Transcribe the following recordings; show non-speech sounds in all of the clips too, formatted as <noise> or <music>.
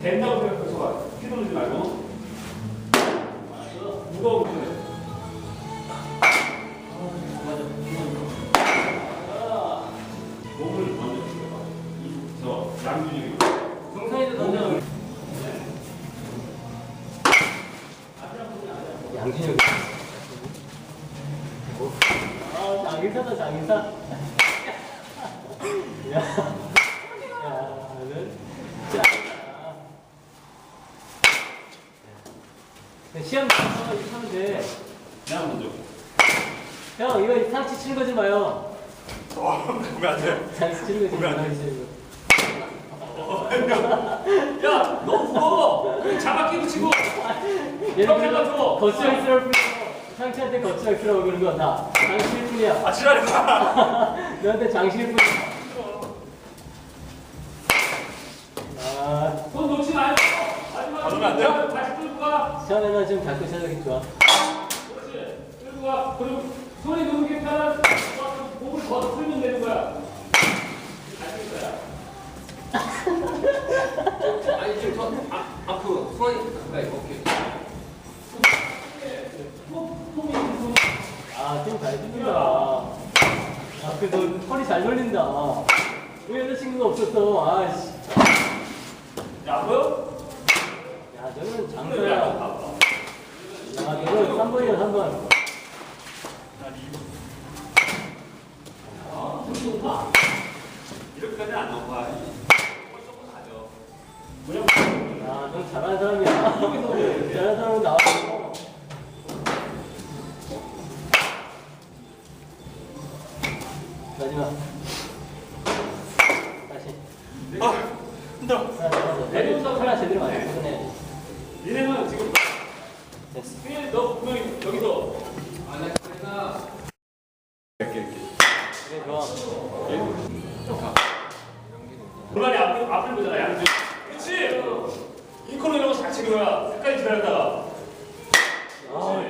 된다고 생각해서 와. 휘두르지 말고. 무거운 거. 몸을 먼저 저 양준이. 정상이도 던져. 양진혁. 아, 장인사다, 장인사. <laughs> <laughs> 야. 야, 는 짜. 시험 나서 이렇게 하면 돼. 내가 먼저. 형, 이거 상치 치는 거지 마요. 보면 안 돼. 상치 치는 거지 마요. 거. 야, 너 무거워. 잡아 끼고 치고. 형, 그거 거치형스러울 뿐이야. 상치한테 거치형스러워 그런 거 다. 장실 뿐이야. 아, 지랄해. <laughs> 너한테 장실 뿐이야. 아, 손 놓지 마요. 마지막 가져가면 안 돼요? 아, 다시 끌고 가. 시원해나 지금 자꾸 시작하기 좋아. 그렇지. 끌고 가. 그리고 손이 너무 괜찮아. 몸을 더 풀면 되는 거야. 잘쓸 거야. 아니 좀더 앞으로 손이 가까이 오케이. 아, 지금 잘 듣는다. 아, 그래도 허리 잘 돌린다. 왜 여자친구가 없었어? 아, 씨. 야, 보여? 야, 너는 장사야. 야, 너는 3번이야, 3번. 이렇게까지 안 나와. 뭐냐? 야, 넌 잘하는 사람이야. 잘하는 사람은 나왔어. 마지막. 다시. 아, 힘들어. 하나, 하나, 제대로 맞춰. 니네는 지금 됐어. 너 분명히 여기서 아나 그러니까 이렇게 이렇게. 그래, 좋아. 골반이 앞을 앞을 보잖아 양쪽. 그렇지. 이런 거잘 치는 거야. 끝까지 기다렸다가. 아,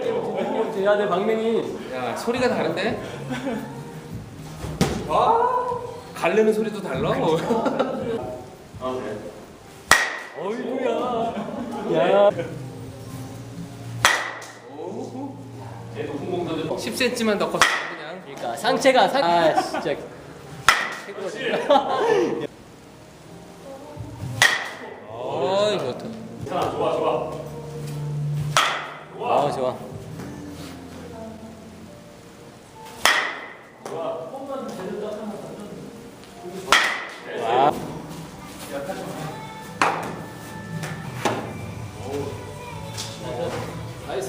야, 내 박명이. 야 소리가 다른데? 아 갈르는 소리도 달라. 아 그래. 야. 쟤도 홍공선들. 10cm만 더 컸어 그냥. 그러니까 상체가 상. 아, 진짜. 어이 좋다. 괜찮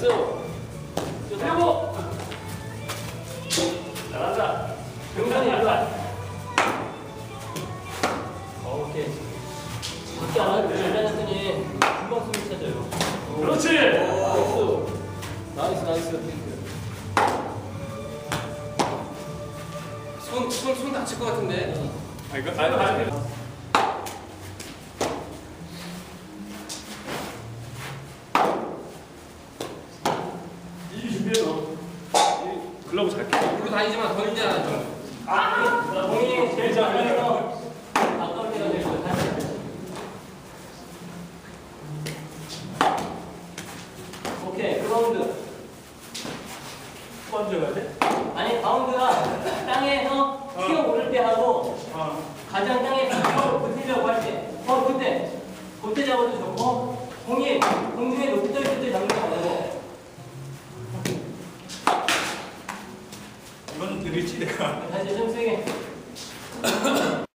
나이스. 최고. 잘한다. 경선이 일로 와. 어, 오케이. 밖에 안 하고 잘다녔더니 금방 숨이 차져요. 그렇지. 나이스. 나이스, 나이스. 손손 손 다칠 것 같은데. 아 이거 아 이. 이 글러브 잘 껴. 물로 다니지만 던지잖아 좀. 나 본인이 제일. 오케이, 그라운드. 돼? 아니, 바운드가 땅에서 튀어 오를 때 하고 어. 가장 来姐姐吃一